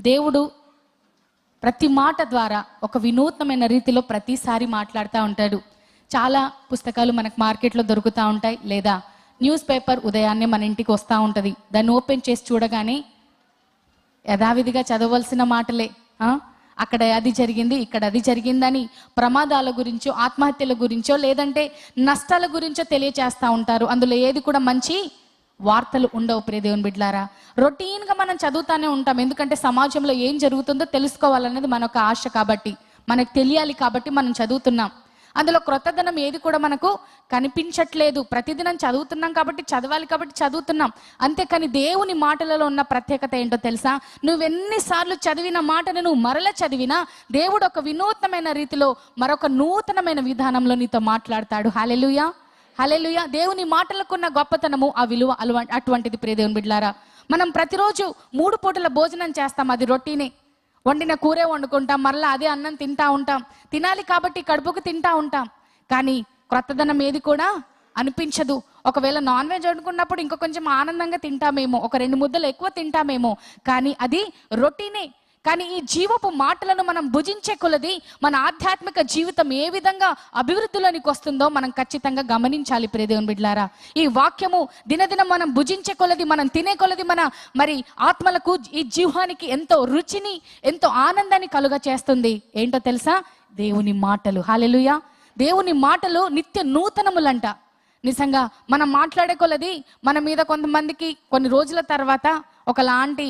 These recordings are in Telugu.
దేవుడు ప్రతి మాట ద్వారా ఒక వినూత్నమైన రీతిలో ప్రతిసారి మాట్లాడుతూ ఉంటాడు. చాలా పుస్తకాలు మనకు మార్కెట్లో దొరుకుతూ ఉంటాయి లేదా న్యూస్ పేపర్ ఉదయాన్నే మన ఇంటికి వస్తూ ఉంటుంది. దాన్ని ఓపెన్ చేసి చూడగానే యథావిధిగా చదవలసిన మాటలే. అక్కడ అది జరిగింది ఇక్కడ అది జరిగిందని ప్రమాదాల గురించో ఆత్మహత్యల గురించో లేదంటే నష్టాల గురించో తెలియచేస్తూ ఉంటారు. అందులో ఏది కూడా మంచి వార్తలు ఉండవు ప్రియ దేవుని బిడ్లారా. రొటీన్గా మనం చదువుతానే ఉంటాం. ఎందుకంటే సమాజంలో ఏం జరుగుతుందో తెలుసుకోవాలనేది మన ఒక ఆశ కాబట్టి మనకు తెలియాలి కాబట్టి మనం చదువుతున్నాం. అందులో క్రొత్తదనం ఏది కూడా మనకు కనిపించట్లేదు. ప్రతిదినం చదువుతున్నాం కాబట్టి చదవాలి కాబట్టి చదువుతున్నాం. అంతేకాని దేవుని మాటలలో ఉన్న ప్రత్యేకత ఏంటో తెలుసా? నువ్వెన్నిసార్లు చదివిన మాటను నువ్వు మరల చదివినా దేవుడు ఒక వినూత్నమైన రీతిలో మరొక నూతనమైన విధానంలో నీతో మాట్లాడతాడు. హాలెలుయా హలెలుయ దేవుని మాటలకున్న గొప్పతనము ఆ విలువ అలవా అటువంటిది ప్రియ దేవుని బిడ్లారా మనం ప్రతిరోజు మూడు పూటల భోజనం చేస్తాం అది రొట్టీనే వండిన కూరే వండుకుంటాం మరలా అదే అన్నం తింటా ఉంటాం. తినాలి కాబట్టి కడుపుకు తింటా ఉంటాం. కానీ క్రొత్తదనం ఏది కూడా అనిపించదు. ఒకవేళ నాన్ వెజ్ వండుకున్నప్పుడు ఇంకా కొంచెం ఆనందంగా తింటామేమో ఒక రెండు ముద్దలు ఎక్కువ తింటామేమో కానీ అది రొటీనే. కానీ ఈ జీవపు మాటలను మనం భుజించే కొలది మన ఆధ్యాత్మిక జీవితం ఏ విధంగా అభివృద్ధిలోనికి వస్తుందో మనం ఖచ్చితంగా గమనించాలి ప్రియదేవుని బిడ్లారా ఈ వాక్యము దినదినం మనం భుజించే కొలది మనం తినే కొలది మన మరి ఆత్మలకు ఈ జీవానికి ఎంతో రుచిని ఎంతో ఆనందాన్ని కలుగ చేస్తుంది. ఏంటో తెలుసా? దేవుని మాటలు. హాలెలుయా దేవుని మాటలు నిత్య నూతనములంట. నిజంగా మనం మాట్లాడే కొలది మన మీద కొంతమందికి కొన్ని రోజుల తర్వాత ఒకలాంటి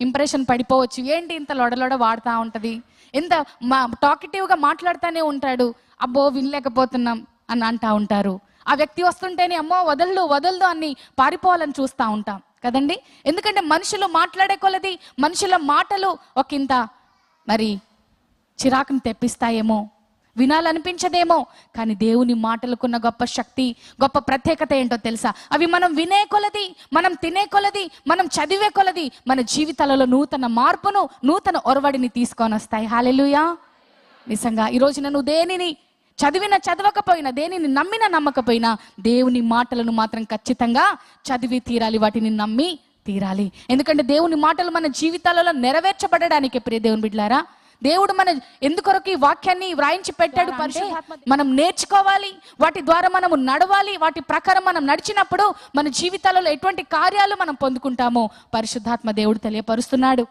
ఇంప్రెషన్ పడిపోవచ్చు. ఏంటి ఇంత లొడలొడ వాడుతూ ఉంటుంది? ఎంత మా టాకిటివ్గా మాట్లాడుతూనే ఉంటాడు. అబ్బో వినలేకపోతున్నాం అని అంటా ఉంటారు. ఆ వ్యక్తి వస్తుంటేనే అమ్మో వదలదు వదలదు అని పారిపోవాలని చూస్తూ ఉంటాం. కదండి? ఎందుకంటే మనుషులు మాట్లాడే కొలది మనుషుల మాటలు ఒకంత మరి చిరాకుని తెప్పిస్తాయేమో వినాలనిపించదేమో. కానీ దేవుని మాటలకున్న గొప్ప శక్తి గొప్ప ప్రత్యేకత ఏంటో తెలుసా? అవి మనం వినే కొలది మనం తినే కొలది మనం చదివే కొలది మన జీవితాలలో నూతన మార్పును నూతన ఒరవడిని తీసుకొని వస్తాయి. హాలెలుయా నిజంగా ఈరోజు నువ్వు దేనిని చదివిన చదవకపోయినా దేనిని నమ్మిన నమ్మకపోయినా దేవుని మాటలను మాత్రం ఖచ్చితంగా చదివి తీరాలి వాటిని నమ్మి తీరాలి. ఎందుకంటే దేవుని మాటలు మన జీవితాలలో నెరవేర్చబడడానికి ప్రియ దేవుని బిడ్లారా దేవుడు మన ఎందుకొరకు ఈ వాక్యాన్ని వ్రాయించి పెట్టాడు మనం నేర్చుకోవాలి వాటి ద్వారా మనము నడవాలి వాటి ప్రకారం మనం నడిచినప్పుడు మన జీవితాలలో ఎటువంటి కార్యాలు మనం పొందుకుంటామో పరిశుద్ధాత్మ దేవుడు తెలియపరుస్తున్నాడు.